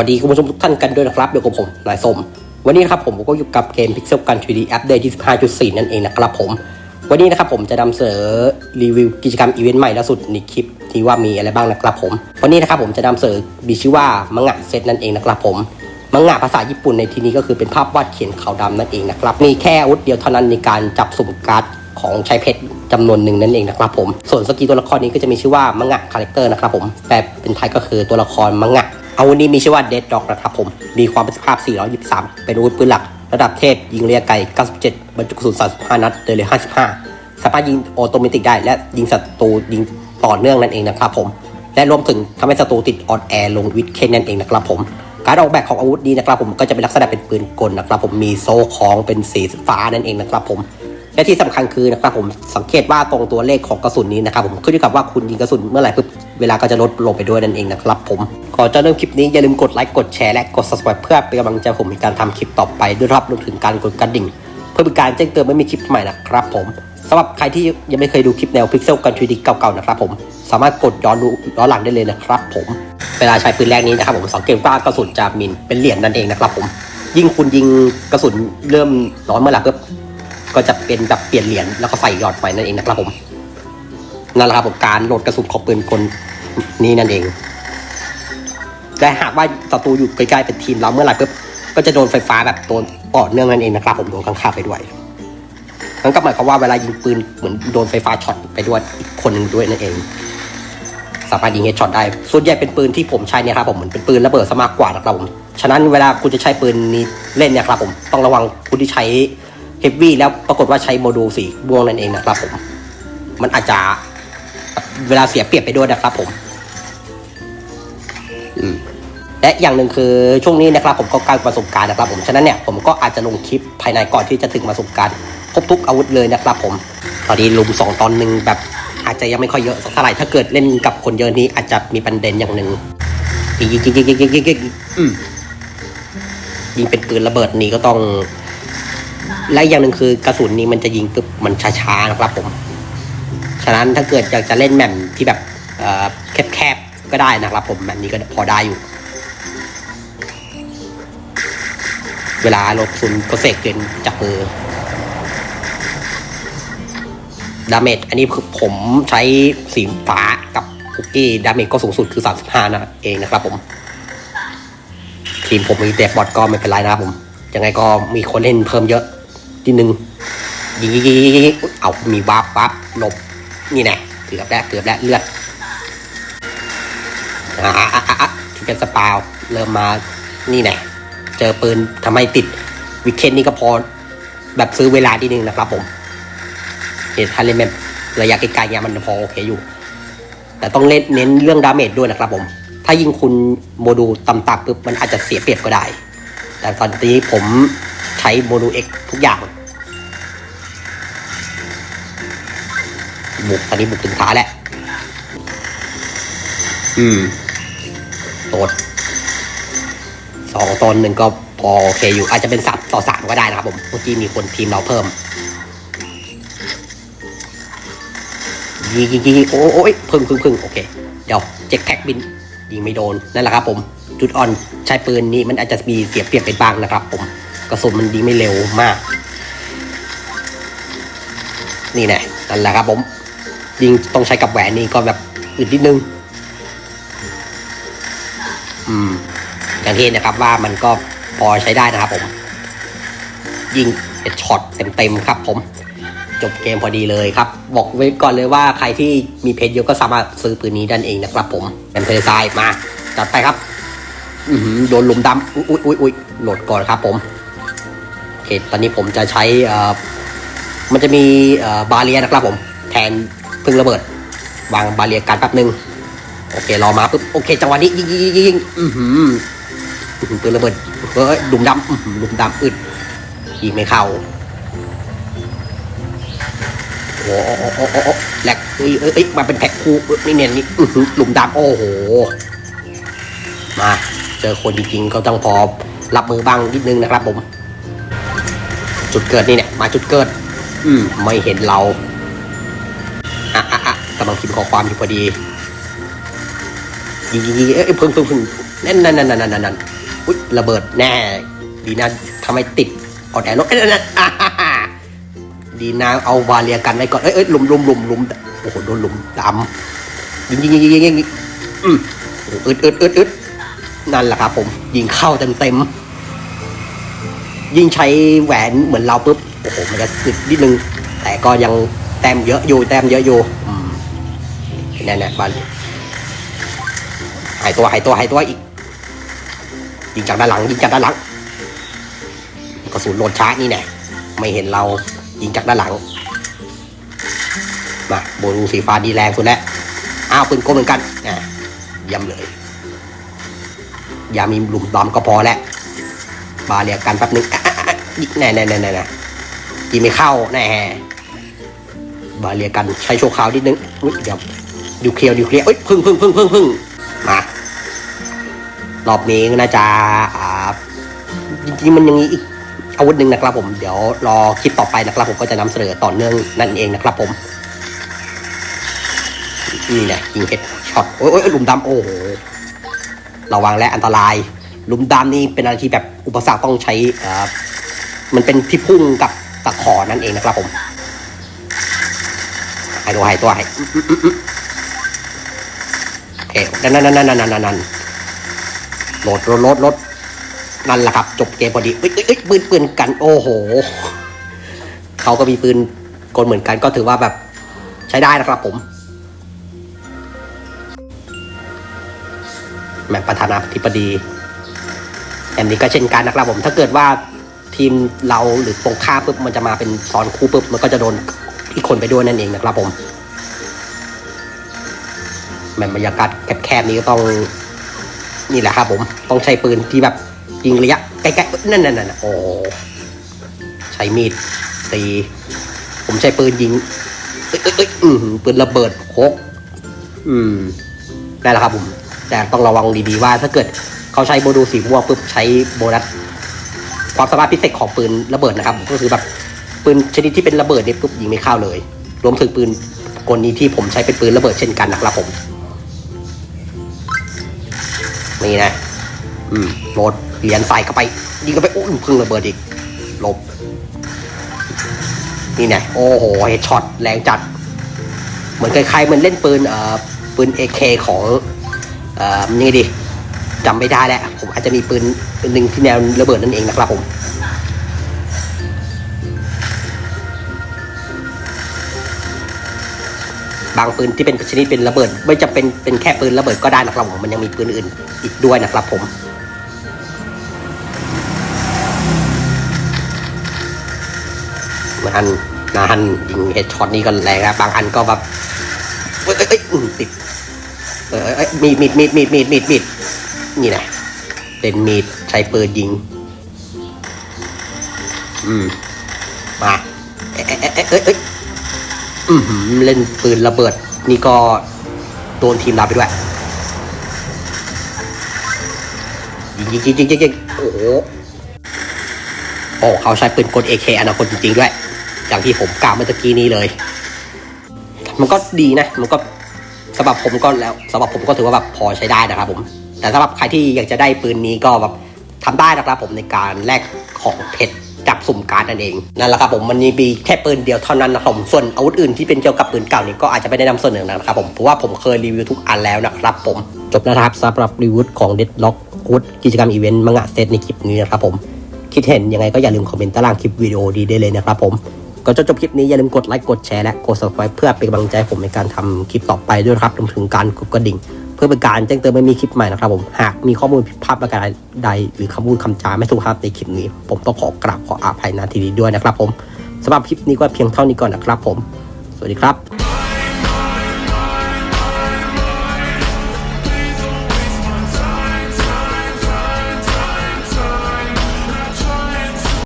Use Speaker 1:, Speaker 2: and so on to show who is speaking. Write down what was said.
Speaker 1: วัสดีคุณผู้ชมทุกท่านกันด้วยนะครับอยู่กับผมนายสมวันนี้นะครับผมก็อยู่กับเกม Pixel Gun 3D Update ที่15.4 นั่นเองนะครับผม วันนี้นะครับผมจะนำเสนอรีวิวกิจกรรมอีเวนต์ใหม่ล่าสุดในคลิปที่ว่ามีอะไรบ้างนะครับผม วันนี้นะครับผมจะนำเสนอมีชื่อว่ามังงะเซตนั่นเองนะครับผมมังงะภาษาญี่ปุ่นในที่นี้ก็คือเป็นภาพวาดเขียนขาวดำนั่นเองนะครับมีแค่อาวุธเดียวเท่านั้นในการจับสุ่มการ์ดของใช้เพชรจำนวนหนึ่งนั่นเองนะครับผม ส่วนสกีตัวละครนี้ก็จะมีชื่อว่ามังงะคาแรคเตอร์นะครับผมแปลเป็นไทยก็คือตัวละครมังงะ อาวุธนี้มีชื่อว่าเดดด็อกนะครับผม มีความประสิทธิภาพ 423 เป็นอาวุธปืนหลัก ระดับเทพยิงระยะไกล 97 บรรจุกระสุน 35 นัดเดินเร็ว55 สามารถยิงออโตเมติกได้ และยิงศัตรูยิงต่อเนื่องนั่นเองนะครับผม และรวมถึงทำให้ศัตรูติดออนแอร์ลงวิดเคนนั่นเองนะครับผม การออกแบบของอาวุธนี้นะครับผมก็จะเป็นลักษณะเป็นปืนกลนะครับผมมีโซ่ของเป็นสีฟ้านั่นเองนะครับผมและที่สำคัญคือนะครับผมสังเกตว่าตรงตัวเลขของกระสุนนี้นะครับผมขึ้นอยู่กับว่าคุณยิงกระสุนเมื่อไหร่ปุ๊บ เวลาก็จะลดลงไปด้วยนั่นเองนะครับผมก่อนจะเริ่มคลิปนี้อย่าลืมกดไลค์กดแชร์และกด subscribe เพื่อเป็นกำลังใจผมในการทำคลิปต่อไปด้วยนะครับรวมถึงการกดกระดิ่ง เพื่อเป็นการแจ้งเตือนเมื่อมีคลิปใหม่นะครับผมสำหรับใครที่ยังไม่เคยดูคลิปแนวพิกเซลกัน 3D เก่าๆนะครับผมสามารถกดย้อนดูย้อนหลังได้เลยนะครับผมเวลาใช้ปืนแรกนี้นะครับผมสังเกตว่ากระสุนจะมินเป็นเหรียญนั่นเองนะครับผมยิ่งคุณยิงกระสุนเริ่มร้อนเมื่อไหร่ก็จะเป็นแบบเปลี่ยนเหรียญแล้วก็ใส่หยอดใหม่นั่นเองนะครับผม นั่นแหละครับผมการโหลดกระสุนของปืนกลนี้นั่นเองและหากว่าศัตรูอยู่ใกล้ๆเป็นทีมเราเมื่อไหร่ปุ๊บก็จะโดนไฟฟ้าแบบโดนต่อเนื่องนั่นเองนะครับ ผมโดนข้างๆไปด้วยนั่นก็หมายความว่าเวลายิงปืนเหมือนโดนไฟฟ้าช็อตไปด้วยอีกคนหนึ่งด้วยนั่นเอง สามารถยิงเฮดช็อตได้ ส่วนใหญ่เป็นปืนที่ผมใช้เนี่ยครับผมเหมือนเป็นปืนระเบิดซะมากกว่านะครับผมฉะนั้นเวลาคุณจะใช้ปืนนี้เล่นเนี่ยครับผมต้องระวังคุณที่ใช้เฮฟวี่แล้วปรากฏว่าใช้โมดูลสีม่วงนั่นเองนะครับผมมันอาจจะ เวลาเสียเปรียบไปด้วยนะครับผมและอย่างหนึ่งคือช่วงนี้นะครับผมก็การประสบการณ์นะครับผมฉะนั้นเนี่ยผมก็อาจจะลงคลิปภายในก่อนที่จะถึงประสบการณ์ครบทุกอาวุธเลยนะครับผมตอนนี้ลุมสองตอนหนึ่งแบบอาจจะยังไม่ค่อยเยอะสักเท่าไหร่ถ้าเกิดเล่นกับคนเยอะนี้อาจจะมีประเด็นอย่างหนึ่งยิงยิงยิงยิงยิงยิงยิงยิงเป็นปืนระเบิดนี้ก็ต้อง และอย่างหนึ่งคือกระสุนนี้มันจะยิงปุ๊บมันช้าๆนะครับผม ฉะนั้นถ้าเกิดอยากจะเล่นแมมที่แบบแคบๆก็ได้นะครับ ผมแมมนี้ก็พอได้อยู่ เวลาลดซุนก็เสกเกินจากมือดาเมจอันนี้คือผมใช้สีฟ้ากับคุกกี้ดาเมจก็สูงสุดคือ 35 นะเองนะครับผม ทีมผมมีแต่บอทก็ไม่เป็นไรนะครับผม ยังไงก็มีคนเล่นเพิ่มเยอะทีนึงยิงยิงยิงยิงยิงเอามีวาร์ปวาร์ป หลบ นี่แน่เกือบแล้วเกือบแล้วเลือดอ่าอ่าอ่าอ่าที่เป็นสปาวเริ่มมานี่แน่เจอปืนทำให้ติดวิกเคนนี่ก็พอ แบบซื้อเวลาทีนึงนะครับผมเห็นถ้าเล่นแบบระยะไกลๆเนี่ยมันพอโอเคอยู่ แต่ต้องเล่นเน้นเรื่องดาเมจด้วยนะครับผม ถ้ายิงคุณโมดูลต่ำๆปุ๊บมันอาจจะเสียเปรียบก็ได้ แต่ตอนนี้ผมใช้โมดูล X ทุกอย่าง บุกตอนนี้บุกถึงขาแล้ว อืมโตดสองตนหนึ่งก็พอโอเคอยู่ อาจจะเป็นสามต่อสามก็ได้นะครับผมเมื่อกี้มีคนทีมเราเพิ่มยิงยิงยิงโอ้โอ้ยพึ่งพึ่งพึ่งโอเค เดี๋ยวเจ็คแพ็กบินยิงไม่โดนนั่นแหละครับผม จุดอ่อนใช้ปืนนี้มันอาจจะมีเสียเปรียบไปบ้างนะครับ ผมกระสุนมันยิงไม่เร็วมาก นี่แน่นั่นแหละครับผม ยิงต้องใช้กับแหวนนี่ก็แบบอึดนิดนึง อืมอย่างที่นะครับว่ามันก็พอใช้ได้นะครับผม ยิงเอ็ดช็อตเต็มๆครับผม จบเกมพอดีเลยครับ บอกไว้ก่อนเลยว่าใครที่มีเพชรเยอะก็สามารถซื้อปืนนี้ได้เองนะครับผมแอนเทอร์ไซด์มา จัดไปครับอืโดนลุมดำอุ้ยอุ้ยอุ้ยโหลดก่อนครับผมโอเคตอนนี้ผมจะใช้เอ่อมันจะมีเอ่อบาเรียนะครับผม แทน พึ่งระเบิด วางบาเรียกันแป๊บหนึ่งโอเครอมาปุ๊บโอเคจังหวะนี้ยิงยิงยิงยิงอือหืออื้อหือปืนระเบิดเฮ้ยดุมดำดุมดำอึดยิงไม่เข้าโอ้โหโอ้โหโอ้โหโอ้โหแหลกเอ้ยเอ้ยมาเป็นแพ็คคู่นี่เนี่ยนี่อื้อหือหลุมดำโอ้โห มาเจอคนจริงๆเขาต้องพอรับมือบ้างนิดนึงนะครับผม จุดเกิดนี่เนี่ยมาจุดเกิด อืมไม่เห็นเราำลังพิมพ์ข้อความอยู่พอดียิงยิงยิงเอ้ยเพิ่งเพิ่งพึ่งนั่นนั่นนั่นนั่นนั่นนั่นอุ๊ยระเบิดแน่ ดีนะทำไมติดออดแอร์รถเอ้ยนั่นดีนะเอาวาเลียกันไว้ก่อนเอ้ยเอ้ยหลุมหลุมหลุมหลุมโอ้โหโดนหลุมดำยิงยิงยิงยิงยิงอืมอึดอึดอึดอึดนั่นแหละครับผม ยิงเข้าเต็มเต็มยิ่งใช้แหวนเหมือนเราปุ๊บโอ้โหมันจะสึกนิดนึง แต่ก็ยังแต้มเยอะอยู่แต้มเยอะอยู่ แน่แน่ๆบ้านหายตัวหายตัวหายตัวอีกยิงจากด้านหลังยิงจากด้านหลังกระสุนโหลดช้านี่แน่ไม่เห็นเรายิงจากด้านหลังมาโบลูสีฟ้าดีแรงสุดแล้วอ้าวปืนกลเหมือนกันอะเยี่ยมเลย อย่ามีหลุมดอมก็พอแล้วบาเรียกันแป๊บนึงอะอะอะยิงแน่แน่แน่แน่ยิงไม่เข้าแน่บาเรียกันใช้โชว์คราวนิดนึงยเดี๋ยว ดิวเคลียร์ดิวเคลียร์เอ้ยพึ่งพึ่งพึ่งพึ่งพึ่งมารอบนี้น่าจะอ่าจริงๆมันยังมีอีกอาวุธหนึ่งนะครับผมเดี๋ยวรอคลิปต่อไปนะครับผมก็จะนำเสนอต่อเนื่องนั่นเองนะครับผมนี่แหละยิงเห็ดช็อตโอ้ยโอ้ยหลุมดำโอ้โหระวังและอันตรายหลุมดำนี่เป็นอะไรที่แบบอุปสรรคต้องใช้เอ่อมันเป็นที่พุ่งกับตะขอนั่นเองนะครับผมหายตัวหายตัวหาย นั่นนั่นนั่นนั่นนั่นนั่นโหลดรถรถรถนั่นแหละครับ จบเกมพอดีเอ้ยเอ้ยเอ้ยปืนปืนกัน โอ้โหเขาก็มีปืนกลเหมือนกันก็ถือว่าแบบใช้ได้นะครับผมแมปประธานาธิบดีอันนี้ก็เช่นกันนะครับผมถ้าเกิดว่าทีมเราหรือตรงข้ามปุ๊บมันจะมาเป็นซ้อนคู่ปุ๊บมันก็จะโดนอีกคนไปด้วยนั่นเองนะครับผม แมปบรรยากาศแคบๆนี้ก็ต้อง นี่แหละครับผม ต้องใช้ปืนที่แบบยิงระยะใกล้ๆนั่นนั่นนั่นโอ้ใช้มีดตีผมใช้ปืนยิงเอ้ยเอ้ยเอ้ยอืมปืนระเบิดโคกอืมนั่นแหละครับผม แต่ต้องระวังดีๆว่าถ้าเกิดเขาใช้โมดูลสีม่วงปุ๊บใช้โบนัสความสามารถพิเศษของปืนระเบิดนะครับ ก็คือแบบปืนชนิดที่เป็นระเบิดเนี่ยปุ๊บยิงไม่เข้าเลย รวมถึงปืนกลนี้ที่ผมใช้เป็นปืนระเบิดเช่นกันนะครับผม นี่นะ อืมโหลดเหรียญใส่เข้าไปยิงเข้าไปอุ้ยพึ่งระเบิดอีกหลบ นี่ไงโอ้โหเฮดช็อตแรงจัด เหมือนคล้ายๆเหมือนเล่นปืนเอ่อปืนเอเคของเอ่อนี่ดิจำไม่ได้แล้วผมอาจจะมีปืนปืนหนึ่งที่แนวระเบิดนั่นเองนะครับผม บางปืนที่เป็นชนิดเป็นระเบิด ไม่จะเป็นเป็นแค่ปืนระเบิดก็ได้นะครับผมมันยังมีปืนอื่นอีกด้วยนะครับผมมันนานยิงเฮดช็อตนี้ก็แรงนะบางอันก็แบบเอ้ยเอ้ยเอ้ยติดเออเอ้ยมีดมีดมีดมีดมีดมีดมีดนี่นะเป็นมีดใช้ปืนยิง อืมมาเอ้ยเอ้ยเอ้ย เอ้ยเอ้ยอืมเล่นปืนระเบิด นี่ก็โดนทีมเราไปด้วยยิงยิงยิงยิงยิงโอ้โหโอ้เขาใช้ปืนกล AK อนาคตจริงๆด้วย อย่างที่ผมกล่าวเมื่อกี้นี้เลย มันก็ดีนะ มันก็สำหรับผมก็แล้วสำหรับผมก็ถือว่าแบบพอใช้ได้นะครับผม แต่สำหรับใครที่อยากจะได้ปืนนี้ก็แบบทำได้นะครับผมในการแลกของเพชร จับสุ่มการ์ดนั่นเองนั่นแหละครับผมมันมีแค่ปืนเดียวเท่านั้นนะครับผมส่วนอาวุธอื่นที่เป็นเกี่ยวกับปืนเก่านี้ก็อาจจะไม่ได้นำเสนอนะครับผมเพราะว่าผมเคยรีวิวทุกอันแล้วนะครับผมจบแล้วนะครับสำหรับรีวิวของ Deadlock อาวุธกิจกรรมอีเวนต์มังงะเซตในคลิปนี้นะครับผมคิดเห็นยังไงก็อย่าลืมคอมเมนต์ใต้ล่างคลิปวิดีโอดีได้เลยนะครับผมก่อนจะจบคลิปนี้อย่าลืมกดไลค์กดแชร์และกด subscribe เพื่อเป็นกำลังใจผมในการทำคลิปต่อไปด้วยครับรวมถึงการกดกระดิ่ง เพื่อเป็นการแจ้งเตือนไม่มีคลิปใหม่นะครับผมหากมีข้อมูลผิดพลาดประการใด หรือคำพูดคำจาไม่สุภาพในคลิปนี้ ผมต้องขอกราบขออภัยณที่นี้ด้วยนะครับผมสำหรับคลิปนี้ก็เพียงเท่านี้ก่อนนะครับผม สวัสดีครับ